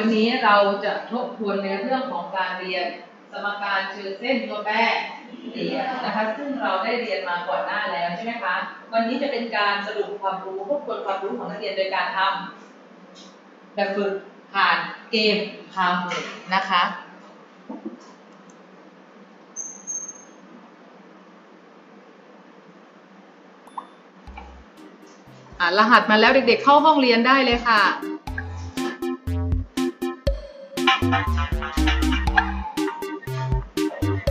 วันนี้เราจะทบทวนในเรื่องของการเรียนสมการเชิงเส้นตัวแปรเดียวนะคะซึ่งเราได้เรียนมาก่อนหน้าแล้วใช่ไหมคะ วันนี้จะเป็นการสรุปความรู้ทบทวนความรู้ของนักเรียนโดยการทำแบบฝึกผ่านเกมพาหมุนะคะรหัสมาแล้วเด็กๆเข้าห้องเรียนได้เลยค่ะ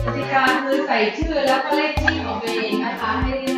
กติกาคือใส่ชื่อแล้วก็เลขที่ของตัวเองนะคะให้เรียบ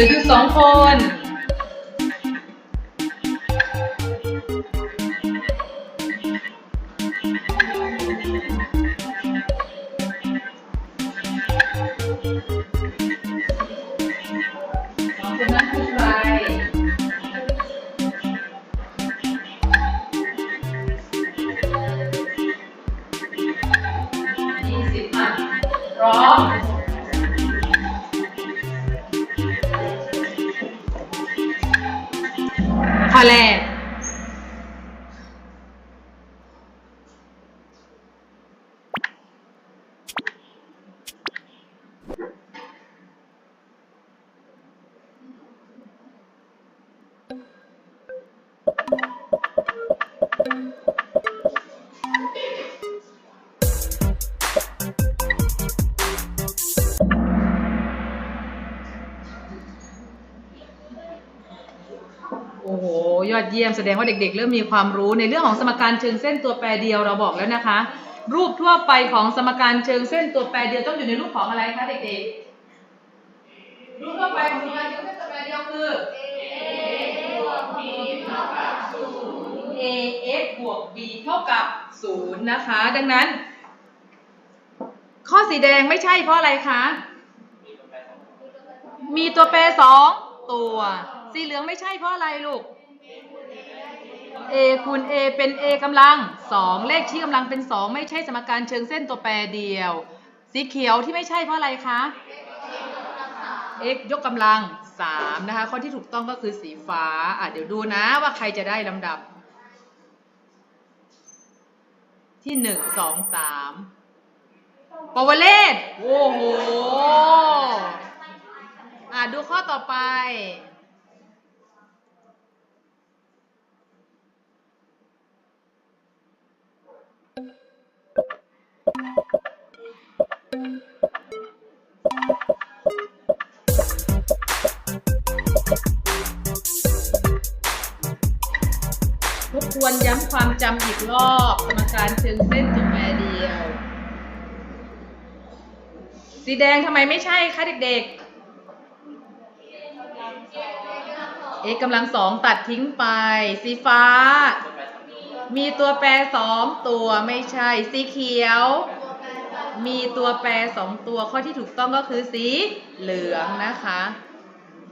เหลืออยู่สองคน ข้อ อดเยี่ยมแสดงว่าเด็กๆ เริ่มมีความรู้ในเรื่องของสมการเชิงเส้นตัวแปรเดียวเราบอกแล้วนะคะ รูปทั่วไปของสมการเชิงเส้นตัวแปรเดียวต้องอยู่ในรูปของอะไรคะเด็กๆรูปทั่วไปของสมการเชิงเส้นตัวแปรเดียวคือ ax บวก b เท่ากับ 0 นะคะ ดังนั้น ข้อสีแดงไม่ใช่เพราะอะไรคะ มีตัวแปรสองตัว สีเหลืองไม่ใช่เพราะอะไรลูก a คูณ a เป็น a กำลังสองเลขที่กำลังเป็นสองไม่ใช่สมการเชิงเส้นตัวแปรเดียว สีเขียวที่ไม่ใช่เพราะอะไรคะ x ยกกำลังสามนะคะ ข้อที่ถูกต้องก็คือสีฟ้า อะเดี๋ยวดูนะว่าใครจะได้ลำดับ ที่หนึ่งสองสามปวเลศโอ้โห อะดูข้อต่อไป วนย้ำความจำอีกรอบสมการเชิงเส้นจุดแปรเดียว สีแดงทำไมไม่ใช่คะเด็กๆเอกำลังสองตัดทิ้งไป สีฟ้า มีตัวแปรสองตัวไม่ใช่ สีเขียว มีตัวแปรสองตัวข้อที่ถูกต้องก็คือสีเหลืองนะคะ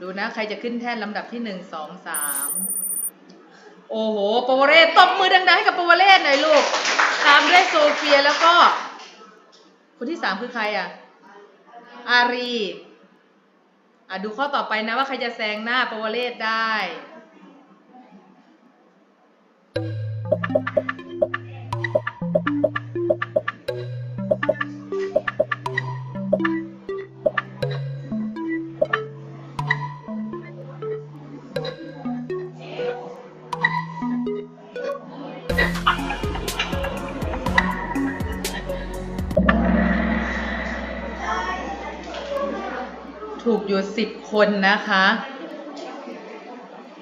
ดูนะ ใครจะขึ้นแท่นลำดับที่หนึ่งสองสาม โอ้โหปวเรศตบมือดังๆให้กับปวเรศหน่อยลูก ตามด้วยโซเฟียแล้วก็ คนที่สามคือใครอะ อารีอะดูข้อต่อไปนะว่าใครจะแซงหน้าปวเรศได้ ถูกอยู่สิบคนนะคะ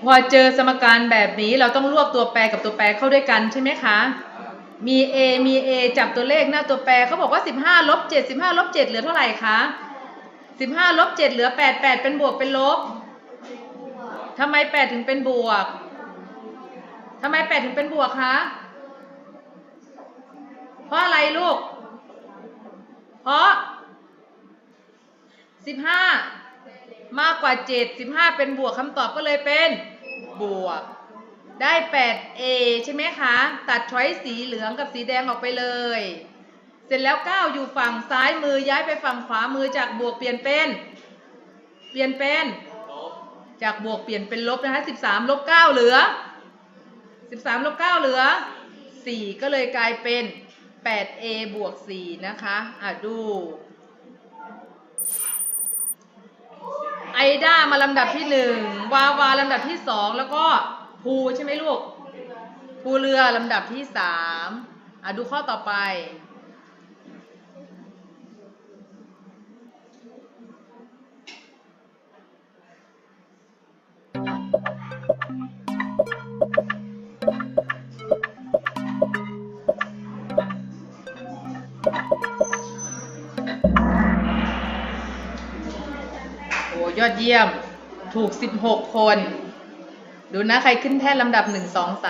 พอเจอสมการแบบนี้เราต้องรวบตัวแปรกับตัวแปรเข้าด้วยกันใช่ไหมคะ มี a มี a จับตัวเลขหน้าตัวแปรเขาบอกว่า 15ลบ7 15ลบ7เหลือเท่าไหร่คะ15ลบ7เหลือ 8 8 เป็นบวกเป็นลบทำไม 8 ถึงเป็นบวกทำไม 8 ถึงเป็นบวกคะเพราะอะไรลูก เพราะ สิบห้ามากกว่าเจ็ดสิบห้าเป็นบวกคำตอบก็เลยเป็นบวก ได้ 8A ใช่ไหมคะ ตัดช้อยสีเหลืองกับสีแดงออกไปเลย เสร็จแล้ว 9 อยู่ฝั่งซ้ายมือย้ายไปฝั่งขวามือจากบวกเปลี่ยนเป็น เปลี่ยนเป็น จากบวกเปลี่ยนเป็นลบนะคะ 13 ลบ 9 เหลือ 13 ลบ 9 เหลือ 4 ก็เลยกลายเป็น 8a บวก 4 นะคะ อะดู ไอด้ามาลำดับที่หนึ่งวาวาลำดับที่สองแล้วก็ภูใช่ไหมลูกภูเรือลำดับที่3อะดูข้อต่อไป ยอดเยี่ยม ถูก 16 คน ดูนะ ใครขึ้นแท่นลำดับ 1 2 3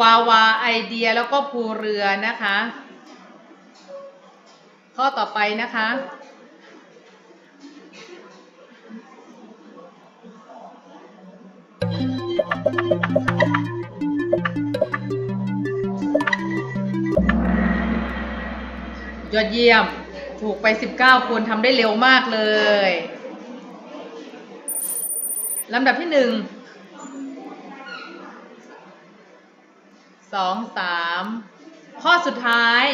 วาวาไอเดียแล้วก็ภูเรือนะคะ ข้อต่อไปนะคะ ยอดเยี่ยม ถูกไป 19 คนทำได้เร็วมากเลยลำดับที่หนึ่งสองสามข้อสุดท้าย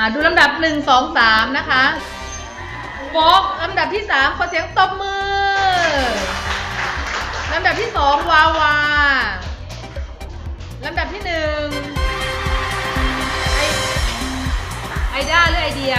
อ่าดูลำดับหนึ่งสองสามนะคะโฟกลำดับที่สามขอเสียงตบมือลำดับที่สองวาวาลำดับที่หนึ่งไอไอด้าหรือไอเดีย